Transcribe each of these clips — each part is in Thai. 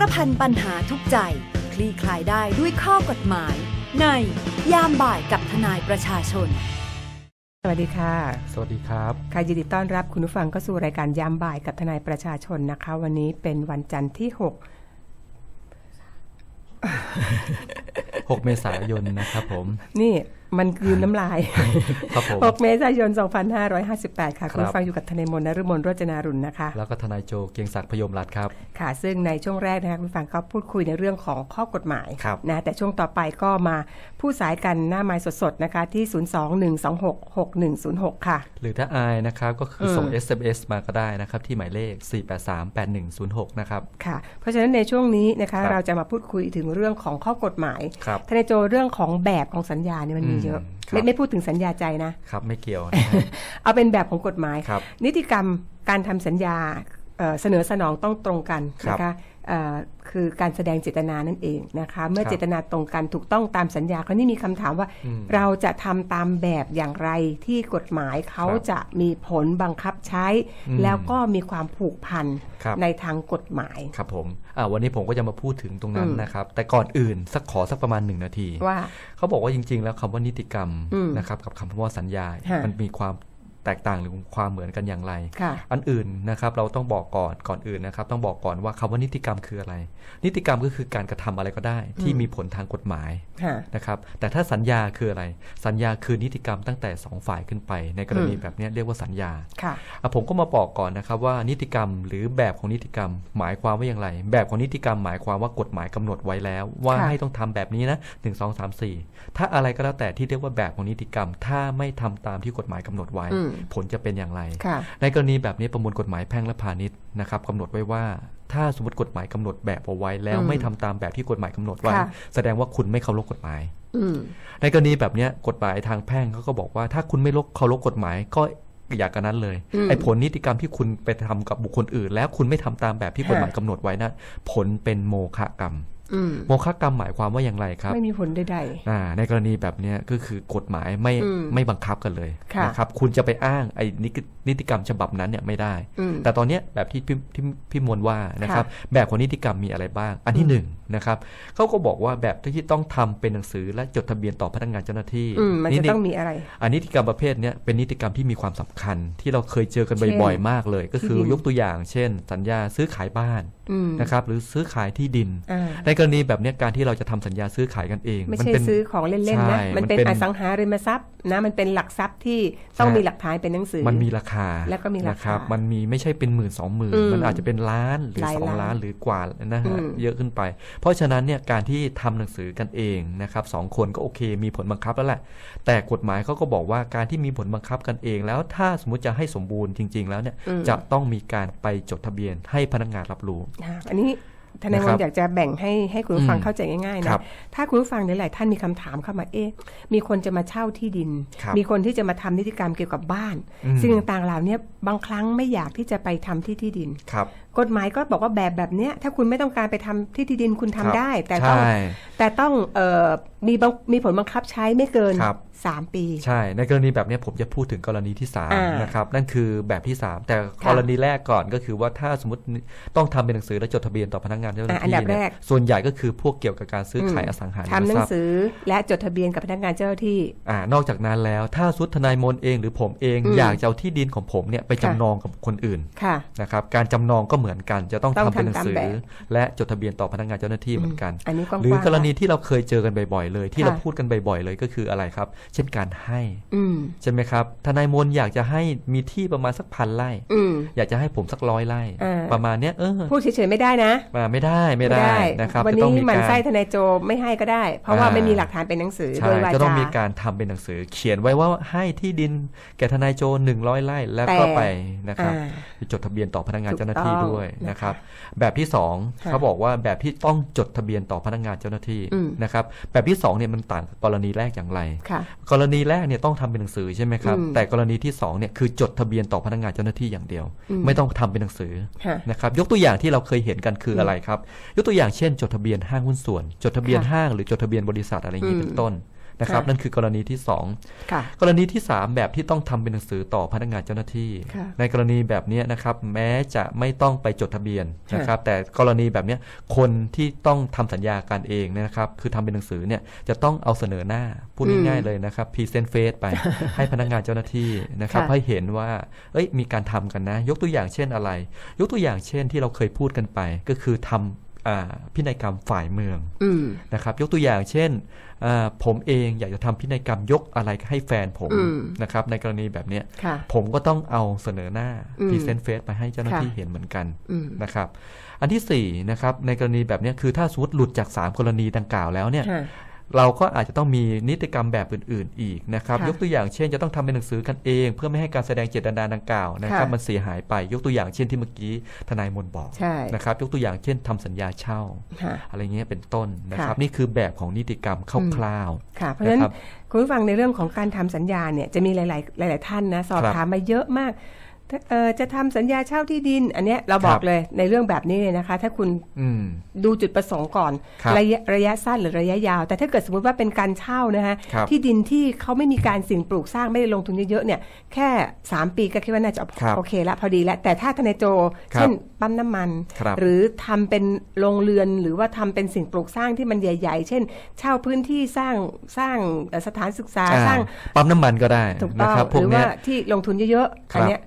ารพันปัญหาทุกใจ คลี่คลายได้ด้วยข้อกฎหมาย ในยามบ่ายกับทนายประชาชน สวัสดีค่ะ สวัสดีครับค่ะยินดีต้อนรับคุณผู้ฟังเข้าสู่รายการยามบ่ายกับทนายประชาชนนะคะ วันนี้เป็นวันจันทร์ที่6เมษายนนะครับผม6นี่ มันคืนน้ำลายครับผม6เมษายน 2558 ค่ะ คุณผู้ฟังอยู่กับทนายมนต์นฤมลโรจนารุณนะคะ แล้วก็ทนายโจเกียงศักดิ์พยมรัตน์ครับ ค่ะ ซึ่งในช่วงแรกนะคะคุณผู้ฟังก็พูดคุยในเรื่องของข้อกฎหมายครับนะแต่ช่วงต่อไปก็มาผู้สายกันหน้าไม้สดๆนะคะที่ 021266106 ค่ะ หรือถ้าอายนะครับก็คืออมส่ง SMS มาก็ได้นะครับที่หมายเลข 4838106 นะครับ ค่ะ เพราะฉะนั้นในช่วงนี้นะคะครับเราจะมาพูดคุยถึงเรื่องของข้อกฎหมายครับทนายโจเรื่องของแบบของสัญญาเนี่ยมันมีอืมเยอะครับ ไม่ไม่พูดถึงสัญญาใจนะ ครับไม่เกี่ยวนะฮะ เอาเป็นแบบของกฎหมาย ครับนิติกรรมการทำสัญญาเอ่อเสนอสนองต้องตรงกันครับนะคะเอ่อ คือการแสดงเจตนานั่นเองนะคะ เมื่อครับเจตนาตรงกันถูกต้องตามสัญญาคราวนี้มีคำถามว่าอืมเราจะทำตามแบบอย่างไรที่กฎหมายเขาครับจะมีผลบังคับใช้อืมแล้วก็มีความผูกพันครับในทางกฎหมายครับผมอ่าวันนี้ผมก็จะมาพูดถึงตรงนั้นอืมนะครับ แต่ก่อนอื่นสักขอสักประมาณหนึ่งนาทีว่าเขาบอกว่าจริง ๆ แล้วคำว่านิติกรรมอืมนะครับกับคำว่าสัญญาฮะมันมีความ แตกต่างหรือความเหมือนกันอย่างไรค่ะอันอื่นนะครับเราต้องบอกก่อนก่อนอื่นนะครับ ต้องบอกก่อนว่าคำว่านิติกรรมคืออะไร นิติกรรมก็คือการกระทำอะไรก็ได้ ที่มีผลทางกฎหมายค่ะนะครับแต่ถ้าสัญญาคืออะไร สัญญาคือนิติกรรมตั้งแต่สองฝ่ายขึ้นไป ในกรณีอืมแบบเนี้ยเรียกว่าสัญญาค่ะอะผมก็มาบอกก่อนนะครับว่านิติกรรมหรือแบบของนิติกรรม หมายความว่าอย่างไร แบบของนิติกรรมหมายความว่ากฎหมายกำหนดไว้แล้ว ว่าค่ะให้ต้องทำแบบนี้นะหนึ่งสองสามสี่ถ้าอะไรก็แล้วแต่ที่เรียกว่าแบบของนิติกรรม ถ้าไม่ทำตามที่กฎหมายกำหนดไว้อืมผลจะเป็นอย่างไรค่ะในกรณีแบบนี้ประมวลกฎหมายแพ่งและพาณิชย์นะครับกำหนดไว้ว่าถ้าสมมติกฎหมายกำหนดแบบเอาไว้แล้วอืมไม่ทำตามแบบที่กฎหมายกำหนดไว้ค่ะแสดงว่าคุณไม่เคารพกฎหมายอืมในกรณีแบบเนี้ยกฎหมายทางแพ่งเขาก็บอกว่า ถ้าคุณไม่เคารพกฎหมายก็อยากกันนั้นเลยอืมไอ้ผลนิติกรรมที่คุณไปทำกับบุคคลอื่น แล้วคุณไม่ทำตามแบบที่กฎหมายค่ะกำหนดไว้นะผลเป็นโมฆะกรรมอืม โมฆะกรรมหมายความว่าอย่างไรครับ ไม่มีผลใดอ่าในกรณีแบบเนี้ยก็คือกฎหมายไม่อืมไม่บังคับกันเลยค่ะนะครับ คุณจะไปอ้างไอ้นิตินิติกรรมฉบับนั้นเนี่ยไม่ได้อืมแต่ตอนเนี้ยแบบที่พี่พี่พี่มวลว่านะครับค่ะแบบของนิติกรรมมีอะไรบ้าง อันที่หนึ่งนะครับเขาก็บอกว่าแบบที่ต้องทำเป็นหนังสือและจดทะเบียนต่อพนักงานเจ้าหน้าที่อืมมันจะติต้องมีอะไร อันนิติกรรมประเภทเนี้ยเป็นนิติกรรมที่มีความสำคัญ ที่เราเคยเจอกันเช่นบ่อยๆมากเลย ก็คือที่ดินยกตัวอย่าง เช่น สัญญาซื้อขายบ้านอืมนะครับหรือซื้อขายที่ดินอ่าในกรณีแบบเนี้ยการที่เราจะทำสัญญาซื้อขายกันเอง ไม่นใช่เป็นซื้อของเล่นๆนะใช่มันมันเป็นเป็นอสังหาริมทรัพย์นะมันเป็นหลักทรัพย์ที่ต้องใช่มีหลักฐานเป็นหนังสือ มันมีราคาแล้วก็มีราคานะครับมันมีไม่ใช่เป็นหมื่นสองหมื่นอืมมันอาจจะเป็นล้านหรือหลายสองล้านล้านหรือกว่านะฮะอืมเยอะขึ้นไป เพราะฉะนั้นเนี่ยการที่ทำหนังสือกันเองนะครับสองคนก็โอเค มีผลบังคับแล้วแหละแต่กฎหมายเขาก็บอกว่าการที่มีผลบังคับกันเอง แล้วถ้าสมมติจะให้สมบูรณ์จริง ๆ แล้วเนี่ยอืมจะต้องมีการไปจดทะเบียนให้พนักงานรับรู้อ่าอันนี้ ทนายนะมครันบอยากจะแบ่งให้ให้คุณผู้ฟังอืมเข้าใจง่ายๆครันะบถ้าคุณผู้ฟังหลายๆท่านมีคำถามเข้ามา เอ๊ะ มีคนจะมาเช่าที่ดินครับมีคนที่จะมาทำนิติกรรมเกี่ยวกับบ้านอืมสิ่งต่างๆเหล่านี้บางครั้งไม่อยากที่จะไปทำที่ที่ดินครับกฎหมายก็บอกว่าแบบแบบเนี้ยถ้าคุณไม่ต้องการไปทำที่ที่ดินคุณทำครับได้ แต่ต้องใช่แต่ต้องเอ่อ มีบังมีผลบังคับใช้ไม่เกิน ครับสามปี ใช่ ในกรณีแบบเนี้ยผมจะพูดถึงกรณีที่อ่า3น นะครับ นั่นคือแบบที่ 3 แต่ค่ะกรณีแรกก่อนก็คือว่าถ้าสมมติต้องทำเป็นหนังสือและจดทะเบียนต่อพนักงานเจ้าหน้าอะอันที่ดับเนี่แรยก ส่วนใหญ่ก็คือพวกเกี่ยวกับการซื้อขายอืมอสังหาริทำมหนัทงรัพย์สือและจดทะเบียนกับพนักงานเจ้าหน้าที่ อ่านอกจากนั้นแล้วถ้าสุดทนายมนเองหรือผมเองอืมอยากจะเอาที่ดินของผมเนี่ยไปจำนองกับคนอื่น ค่ะ นะครับการจำนองก็เหมือนกันจะต้องต้องทำเป็นหนังสือ ทำตามแบบ และจดทะเบียนต่อพนักงานเจ้าหน้าที่เหมือนกัน อันนี้กว้างๆหรือกรณีที่เราเคยเจอกันบ่อยๆเลย ที่ค่ะ เราพูดกันบ่อยๆ เลยก็คืออะไรครับ เช่นการให้อืม ใช่ไหมครับทนายมนอยากจะให้มีที่ประมาณสักพันไร่ อืม อยากจะให้ผมสักร้อยไร่ อ่า ประมาณเนี้ยเออพูดเฉยๆไม่ได้นะมาไม่ได้ไม่ได้นะครับวันจะต้อนี้งมีมันการ ไส้ทนายโจไม่ให้ก็ได้ เพราะว่าอ่า ไม่มีหลักฐานเป็นหนังสือใช่โดยวาจะต้องจามีการทำเป็นหนังสือ เขียนไว้ว่าให้ที่ดินแก่ทนายโจหนึ่งร้อยไร่แล้วก็แต่ไปนะครับ อ่าไปจดทะเบียนต่อพนักงานถูกเจ้าหน้าที่ต้องด้วยนะคะนะครับ แบบที่สองค่ะเขาบอกว่าแบบที่ต้องจดทะเบียนต่อพนักงานเจ้าหน้าที่อืม นะครับ แบบที่สองเนี่ยมันต่างกับกรณีแรกอย่างไรค่ะกรณีแรกเนี่ยต้องทำเป็นหนังสือใช่ไหมครับอืมแต่กรณีที่สองเนี่ยคือจดทะเบียนต่อพนักงานเจ้าหน้าที่อย่างเดียวอืมไม่ต้องทำเป็นหนังสือค่ะนะครับยกตัวอย่างที่เราเคยเห็นกันคืออะไรครับ ยกตัวอย่างเช่น จดทะเบียนห้างหุ้นส่วน จดทะเบียนค่ะห้างหรือจดทะเบียนบริษัทอะไรอย่างนี้อืมเป็นต้น นะครับค่ะนั่นคือกรณีที่สองค่ะกรณีที่ 3 แบบที่ต้องทำเป็นหนังสือต่อพนักงานเจ้าหน้าที่ค่ะในกรณีแบบเนี้ยนะครับ แม้จะไม่ต้องไปจดทะเบียนค่ะนะครับ แต่กรณีแบบเนี้ยคนที่ต้องทำสัญญาการเองเนยนะครับ คือทำเป็นหนังสือเนี่ยจะต้องเอาเสนอหน้าพูดง่ายๆเลยนะครับพรีเซนต์เฟสไปให้พนักงานเจ้าหน้าที่นะครับค่ะให้เห็นว่าเอ้ยมีการทำกันนะ ยกตัวอย่างเช่นอะไร ยกตัวอย่างเช่นที่เราเคยพูดกันไปก็คือทำอ่า พินัยกรรมฝ่ายเมืองอืมนะครับ ยกตัวอย่างเช่นอ่าผมเองอยากจะทำพินัยกรรมยกอะไรให้แฟนผมอืมนะครับ ในกรณีแบบเนี้ยค่ะผมก็ต้องเอาเสนอหน้าอืมพรีเซนต์เฟสไปให้เจ้าหน้าที่ค่ะเห็นเหมือนกันอืมนะครับ อันที่สี่นะครับในกรณีแบบเนี้ยคือถ้าสมมติหลุดจาก 3 กรณีดังกล่าวแล้วเนี่ยค่ะ เราก็อาจจะต้องมีนิติกรรมแบบอื่น ๆ อีกนะครับค่ะยกตัวอย่างเช่น จะต้องทำเป็นหนังสือกันเอง เพื่อไม่ให้การแสดงเจตนาดังกล่าวนะครับค่ะมันเสียหายไป ยกตัวอย่างเช่นที่เมื่อกี้ทนายมนบอกใช่นะครับ ยกตัวอย่างเช่นทำสัญญาเช่าค่ะอะไรเงี้ยเป็นต้นนะครับค่ะนี่คือแบบของนิติกรรมคร่าวค่ะเพราะฉะนั้นนะครับคุณผู้ฟังในเรื่องของการทำสัญญาเนี่ยจะมีหลาย ๆ หลาย ๆ ท่านนะสอบครับถามมาเยอะมากถ้าเอ่อ จะทำสัญญาเช่าที่ดิน อันเนี้ยเราบอคกรับเลยในเรื่องแบบนี้เนี่ยนะคะ ถ้าคุณๆอืมดูจุดประสงค์ก่อนครับระยะระยะสั้นหรือระยะยาว แต่ถ้าเกิดสมมติว่าเป็นการเช่านะคะครับที่ดินที่เขาไม่มีการสิ่งปลูกสร้างไม่ได้ลงทุนเยอะๆเนี่ย แค่ 3 ปีก็คิดว่าน่าจะครับโอเคละพอดีแล้ว แต่ถ้าทนายโจครับเช่นปั๊มน้ำมันครับหรือทำเป็นโรงเรือนหรือว่าทำเป็นสิ่งปลูกสร้างที่มันใหญ่ ๆ เช่น เช่าพื้นที่สร้างสร้างเอ่อสถานศึกษาอ่าสร้างปั๊มน้ำมันก็ได้ถูกนะต้องครับพหวกรือเนี้ว่ายที่ลงทุนเยอะๆครับอันเนี้ย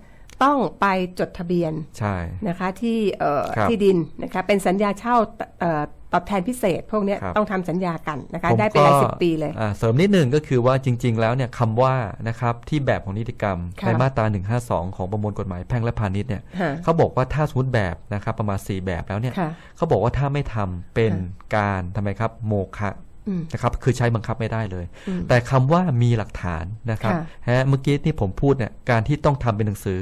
ต้องไปจดทะเบียนใช่นะคะที่เอ่อครับที่ดินนะคะเป็นสัญญาเช่าเอ่อตอบแทนพิเศษ พวกเนี้ยครับต้องทำสัญญากันนะคะผมได้เป็นหลายก็สิบปีเลยอ่าเสริมนิดหนึ่งก็คือว่าจริง ๆ แล้วเนี่ยคำว่านะครับที่แบบของนิติกรรมค่ะในมาตรา 152 ของประมวลกฎหมายแพ่งและพาณิชย์เนี่ยฮะเขาบอกว่าถ้าสมมติแบบนะครับประมาณ 4 แบบแล้วเนี่ยค่ะเขาบอกว่าถ้าไม่ทำเป็นค่ะการทำไมครับโมฆะอืม นะครับ คือใช้บังคับไม่ได้เลยอืมแต่คำว่ามีหลักฐานนะครับค่ะฮะเมื่อกี้ที่ผมพูดเนี่ยการที่ต้องทำเป็นหนังสือ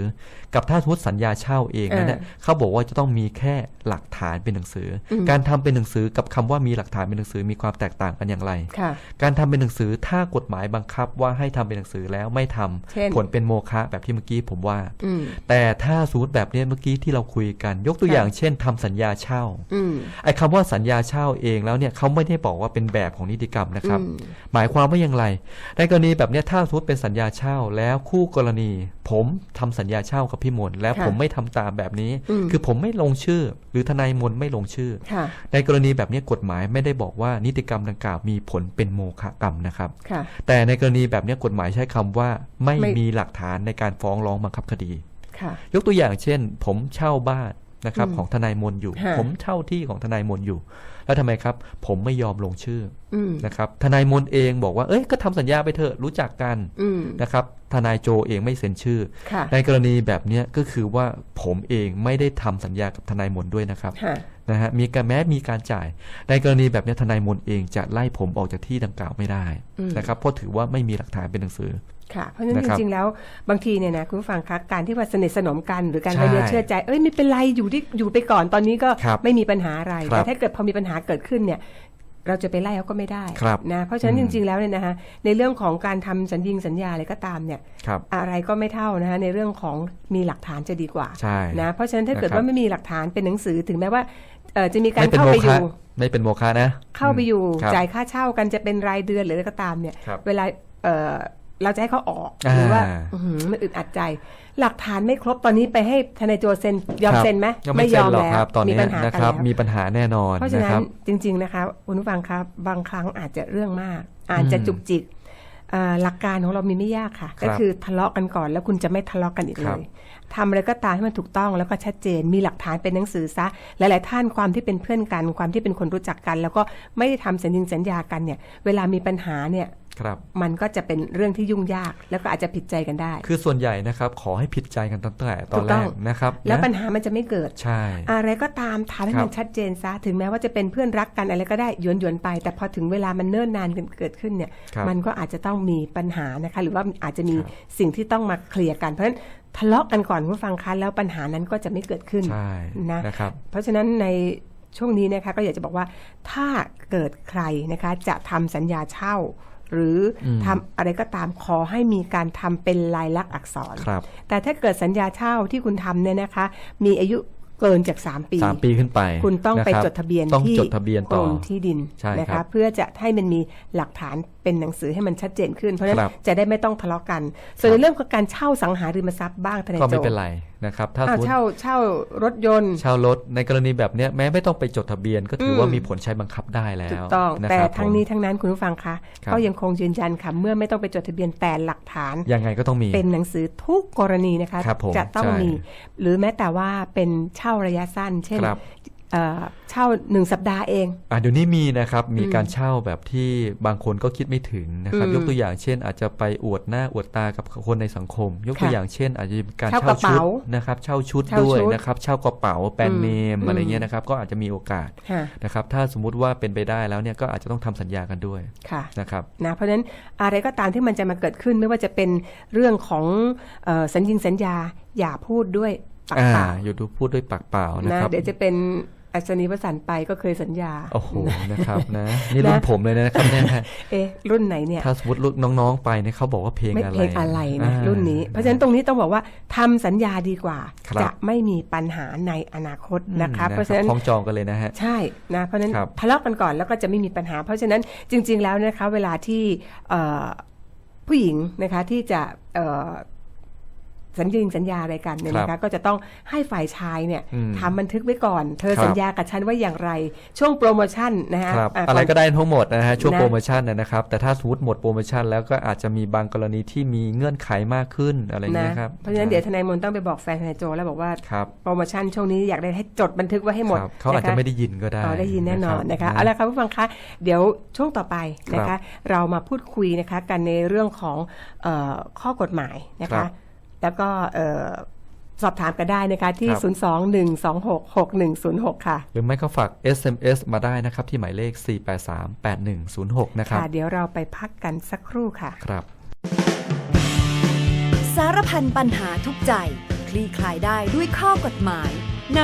กับถ้าสมมติสัญญาเช่าเองนั้นเนี่ยเขาบอกว่าจะต้องมีแค่หลักฐานเป็นหนังสืออมการทำเป็นหนังสือกับคำว่ามีหลักฐานเป็นหนังสือมีความแตกต่างกันอย่างไรค่ะการทำเป็นหนังสือถ้ากฎหมายบังคับว่าให้ทำเป็นหนังสือแล้วไม่ทำเช่นผลเป็นโมฆะแบบที่เมื่อกี้ผมว่าอืมแต่ถ้าสมมติแบบเนี้ยเมื่อกี้ที่เราคุยกัน ยกตัวค่ะอย่างเช่นทำสัญญาเช่าอืมไอ้คำว่าสัญญาเช่าเองแล้วเนี่ยเขาไม่ได้บอกว่าเป็นแบบของนิติกรรมนะครับอืมหมายความว่าอย่างไร ในกรณีแบบเนี้ยถ้าสมมติเป็นสัญญาเช่า แล้วคู่กรณี ผมทำสัญญาเช่ากับพี่มนต์แล้วค่ะผมไม่ทำตามแบบนี้อืมคือผมไม่ลงชื่อ หรือทนายมนต์ไม่ลงชื่อค่ะในกรณีแบบเนี้ยกฎหมายไม่ได้บอกว่านิติกรรมดังกล่าวมีผลเป็นโมฆะกรรมนะครับค่ะแต่ในกรณีแบบเนี้ยกฎหมายใช้คำว่าไม่ไม่มีหลักฐานในการฟ้องร้องบังคับคดีค่ะยกตัวอย่างเช่น ผมเช่าบ้านนะครับอืมของทนายมนต์อยู่ฮะผมเช่าที่ของทนายมนต์อยู่แล้วทำไมครับ ผมไม่ยอมลงชื่ออืมนะครับทนายมนต์เองบอกว่าเอ้ยก็ทำสัญญาไปเถอะรู้จักกันอืมนะครับทนายโจเองไม่เซ็นชื่อค่ะในกรณีแบบเนี้ยก็คือว่าผมเองไม่ได้ทำสัญญากับทนายมนต์ด้วยนะครับค่ะนะฮะมีการแม้มีการจ่าย ในกรณีแบบเนี้ยทนายมนต์เองจะไล่ผมออกจากที่ดังกล่าวไม่ได้อืมนะครับเพราะถือว่าไม่มีหลักฐานเป็นหนังสือ ค่ะเพราะฉะนั้นนะจครับริงๆแล้วบางทีเนี่ยนะคุณผู้ฟังคะการที่ว่าสนิทสนมกันหรือการใช่ไว้เนื้อเชื่อใจเอ้ยไม่เป็นไรอยู่ที่อยู่ไปก่อนตอนนี้ก็ครับไม่มีปัญหาอะไรครับแต่ถ้าเกิดพอมีปัญหาเกิดขึ้นเนี่ย เราจะไปไล่เขาก็ไม่ได้ครับนะเพราะฉะนั้นอืจม ริง ๆแล้วเนี่ยนะคะในเรื่องของการทำสัญญิงสัญญาอะไรก็ตามเนี่ย ครับ อะไรก็ไม่เท่านะคะในเรื่องของมีหลักฐานจะดีกว่าใช่นะเพราะฉะนั้นถ้าเกิดนะครับ ว่าไม่มีหลักฐานเป็นหนังสือถึงแม้ว่าเอ่อจะมีการไม่เป็นเข้าโมไปอฆะยู่ ไม่เป็นโมฆะนะเข้าไปอยู่ ครับ จ่ายค่าเช่ากันจะเป็นรายเดือนหรืออะไรก็ตามเนี่ย ครับเวลาเอ่อ เราจะให้เขาออกอ่าหรือว่าอื้อหือมันอึดอัดใจ หลักฐานไม่ครบตอนนี้ไปให้ทนายโจเซ็นยอมครับเซ็นไหมยังไม่เซ็นหรอกครับตอนมีนี้ปัญหานะกัครับแล้วมีปัญหาแน่นอนเพราะฉะนะนั้ครันบจริง ๆนะคะคุณผู้ฟังครับบางครั้งอาจจะเรื่องมาก อาจจะอืมจุกจิกเอ่อหลักการของเรามีไม่ยากค่ะครับก็คือทะเลาะกันก่อนแล้วคุณจะไม่ทะเลาะกันอีกคเลรับยทำอะไรก็ตามให้มันถูกต้องแล้วก็ชัดเจนมีหลักฐานเป็นหนังสือซะ หลาย ๆ ท่านความที่เป็นเพื่อนกัน ความที่เป็นคนรู้จักกัน แล้วก็ไม่ได้ทำสัญญิงสัญญากันเนี่ย เวลามีปัญหาเนี่ย ครับ มันก็จะเป็นเรื่องที่ยุ่งยาก แล้วก็อาจจะผิดใจกันได้ คือส่วนใหญ่นะครับ ขอให้ผิดใจกันตั้งแต่ตอถูนกแรต้องกนะครับ แล้วนะปัญหามันจะไม่เกิดใช่ อะไรก็ตามทำให้ครับมันชัดเจนซะถึงแม้ว่าจะเป็นเพื่อนรักกันอะไรก็ได้หยวนหยวนๆไป แต่พอถึงเวลามันเนิ่นนานกันเกิดขึ้นเนี่ยครับมันก็อาจจะต้องมีปัญหานะคะ หรือว่าอาจจะมีครับสิ่งที่ต้องมาเคลียร์กันเพราะฉะนั้นทะเลาะกันก่อนคุณผู้ฟังคะแล้วปัญหานั้นก็จะไม่เกิดขึ้นใช่นะนะครับเพราะฉะนั้นในช่วงนี้นะคะก็อยากจะบอกว่าถ้าเกิดใครนะคะจะทำสัญญาเช่า หรืออมทำอะไรก็ตามขอให้มีการทำเป็นลายลักษณ์อักษรครับแต่ถ้าเกิดสัญญาเช่าที่คุณทำเนี่ยนะคะ มีอายุเกินจาก 3 ปีสามปีขึ้นไป คุณต้องไปนครับจดทะเบียนต้องที่จดทะเบียนกต่รอมที่ดินใช่นะครัคะบเพื่อจะให้มันมีหลักฐานเป็นหนังสือให้มันชัดเจนขึ้น เพราะฉะนั้นครับจะได้ไม่ต้องทะเลาะกัน ส่วนครับในเรื่องของการเช่าสังหาริมทรัพย์บ้างทนายก็โจไม่เป็นไร นะครับถ้าสอ้ามวมติเช่าเช่ารถยนต์เช่ารถในกรณีแบบเนี้ยแม้ไม่ต้องไปจดทะเบียน ก็ถืออมว่ามีผลใช้บังคับได้แล้วถูกต้องนะแต่ครับทั้งผมนี้ทั้งนั้นคุณผู้ฟังคะครับก็ยังคงยืนยันค่ะเมื่อไม่ต้องไปจดทะเบียนแต่หลักฐานยังไงก็ต้องมีเป็นหนังสือทุกกรณีนะคะครับผมจะต้องใช่มี หรือแม้แต่ว่าเป็นเช่าระยะสั้น เช่นครับ เอ่อเช่าหนึ่งสัปดาห์เองอะเดี๋ยวนี้มีนะครับมีอืมการเช่าแบบที่บางคนก็คิดไม่ถึงนะครับอืมยกตัวอย่างเช่น อาจจะไปอวดหน้าอวดตากับคนในสังคม ยกตัวค่ะอย่างเช่น อาจจะมีการเช่ากเช่าระชุดเป๋านะครับ เช่าชุดเช่าด้วยชุดนะครับ เช่ากระเป๋าแบรนด์เนมอืมอะไรเงี้ยนะครับก็อาจจะมีโอกาสค่ะนะครับ ถ้าสมมุติว่าเป็นไปได้แล้วเนี่ยก็อาจจะต้องทำสัญญากันด้วยค่ะนะครับนะเพราะฉะนั้นอะไรก็ตามที่มันจะมาเกิดขึ้นไม่ว่าจะเป็นเรื่องของเออสัญญิงสัญญาอย่าพูดด้วยปากอ่าเปล่าอยู่ดูพูดด้วยปากเปล่านะนะครับเดี๋ยวจะเป็น อัศนีวสันต์ไปก็เคยสัญญา โอ้โห นะครับนะ นี่รุ่นผมเลยนะครับเนี่ยนะเอ๊ะ รุ่นไหนเนี่ย ถ้าสมมติลูกน้องๆไปเนี่ยเขาบอกว่าเพลงไม่อะไร เพลงอะไรนะอ่ารุ่นนี้ เพราะฉะนั้นตรงนี้ต้องบอกว่าทำสัญญาดีกว่าครับจะไม่มีปัญหาในอนาคตนะคะอืมเพราะฉะนั้นคล้องจองกันเลยนะฮะ ใช่ นะ เพราะฉะนั้นครับทะเลาะกันก่อนแล้วก็จะไม่มีปัญหา เพราะฉะนั้นจริง ๆ แล้วนะคะ เวลาที่เอ่อผู้หญิงนะคะที่จะเอ่อ สัญญาสัญญาอะไรกันเนี่ยนะครัคะบก็จะต้องให้ฝ่ายชายเนี่ยอืมทำบันทึกไว้ก่อน เธอครับสัญญากับฉันว่าอย่างไร ช่วงโปรโมชั่นนะคะครับอะอะไรก่นก็ได้ทั้งหมดนะฮะช่วงนะโปรโมชั่นนะนะครับ แต่ถ้าสมมติหมดโปรโมชั่นแล้วก็อาจจะมีบางกรณีที่มีเงื่อนไขมากขึ้นอะไรอย่างนะเงี้ยครับเพราะฉะนั้นเดี๋ยวทนายมนต์ต้องไปบอกแฟนทนายโจแล้วบอกว่าครับโปรโมชั่นช่วงนี้อยากได้ให้จดบันทึกไว้ให้หมดครับเขาอาจจะนคไม่ได้ยินก็ได้อ๋อได้ยินแน่นอนนะคะรับเอาละค่ะผู้ฟังคะเดี๋ยวช่วงต่อไปนะครัคะบเรามาพูดคุยนะคะกันในเรื่องของเออข้อกฎหมายนะครัคะบ แล้วก็เอ่อสอบถามกันได้นะคะที่ครับ021266106 ค่ะ หรือไม่ก็ฝาก SMS มาได้นะครับ ที่หมายเลข 4838106 นะครับค่ะ เดี๋ยวเราไปพักกันสักครู่ค่ะ ครับ สารพันปัญหาทุกใจ คลี่คลายได้ด้วยข้อกฎหมาย ใน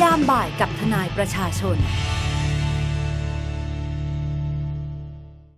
ยามบ่ายกับทนายประชาชน